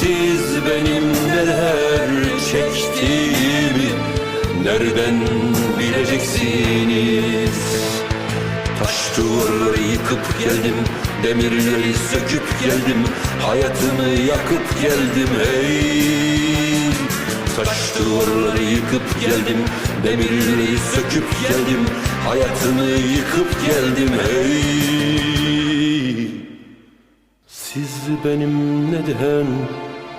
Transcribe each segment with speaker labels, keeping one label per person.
Speaker 1: Siz benim neler çektiğimi nereden bileceksiniz? Taş duvarları yıkıp geldim Demirleri söküp geldim Hayatımı yakıp geldim hey Taş duvarları yıkıp geldim Demirleri söküp geldim Hayatımı yıkıp geldim hey Siz benim neden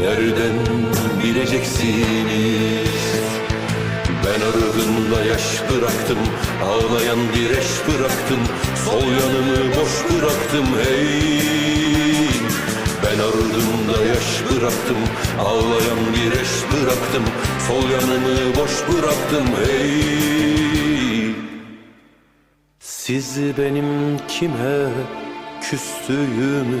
Speaker 1: nereden bileceksiniz? Ben ardımda yaş bıraktım, ağlayan bir eş bıraktım, sol yanımı boş bıraktım hey. Ben ardımda yaş bıraktım, ağlayan bir eş bıraktım, sol yanımı boş bıraktım hey. Siz benim kime küstüğümü